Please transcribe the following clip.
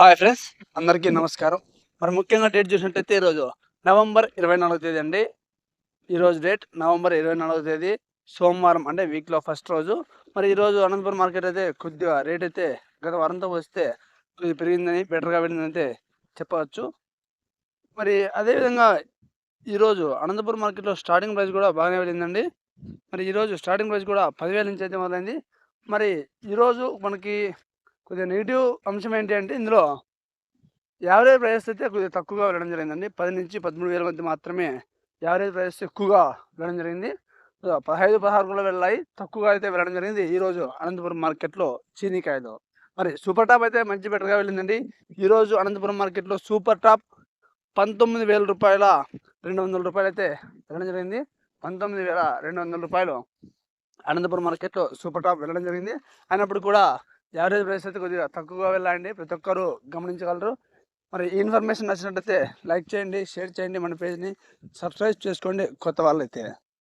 Hi friends అందరికీ నమస్కారం. మరి ముఖ్యంగా డేట్ చూసినట్టయితే ఈరోజు నవంబర్ ఇరవై నాలుగో తేదీ అండి. ఈరోజు డేట్ నవంబర్ ఇరవై నాలుగో తేదీ సోమవారం అంటే వీక్లో ఫస్ట్ రోజు. మరి ఈరోజు అనంతపురం మార్కెట్ అయితే కొద్దిగా రేట్ అయితే గత వారంతో వస్తే కొద్దిగా పెరిగిందని బెటర్గా వెళ్ళిందని అయితే చెప్పవచ్చు. మరి అదేవిధంగా ఈరోజు అనంతపురం మార్కెట్లో స్టార్టింగ్ ప్రైస్ కూడా బాగానే వెళ్ళిందండి. మరి ఈరోజు స్టార్టింగ్ ప్రైస్ కూడా పదివేల నుంచి అయితే మొదలైంది. మరి ఈరోజు మనకి కొద్దిగా నెగిటివ్ అంశం ఏంటి అంటే ఇందులో యావరేజ్ ప్రైస్ అయితే కొద్దిగా తక్కువగా వెళ్ళడం జరిగిందండి. పది నుంచి పదమూడు వేల మధ్య మాత్రమే యావరేజ్ ప్రైస్ ఎక్కువగా వెళ్ళడం జరిగింది. పదహైదు పదహారు కూడా వెళ్ళాయి. తక్కువగా అయితే వెళ్ళడం జరిగింది. ఈరోజు అనంతపురం మార్కెట్లో చీనీకాయలు. మరి సూపర్ టాప్ అయితే మంచి బెటర్గా వెళ్ళిందండి. ఈరోజు అనంతపురం మార్కెట్లో సూపర్ టాప్ పంతొమ్మిది వేల రూపాయల రెండు వందల రూపాయలు అయితే వెళ్ళడం జరిగింది. పంతొమ్మిది వేల రెండు వందల రూపాయలు అనంతపురం మార్కెట్లో సూపర్ టాప్ వెళ్ళడం జరిగింది. అయినప్పుడు కూడా యావరేజ్ ప్రైస్ అయితే కొద్దిగా తక్కువగా వెళ్ళండి ప్రతి ఒక్కరు గమనించగలరు. మరి ఈ ఇన్ఫర్మేషన్ నచ్చినట్టయితే లైక్ చేయండి షేర్ చేయండి మన పేజ్ని. సబ్స్క్రైబ్ చేసుకోండి. కొత్త వాళ్ళైతే.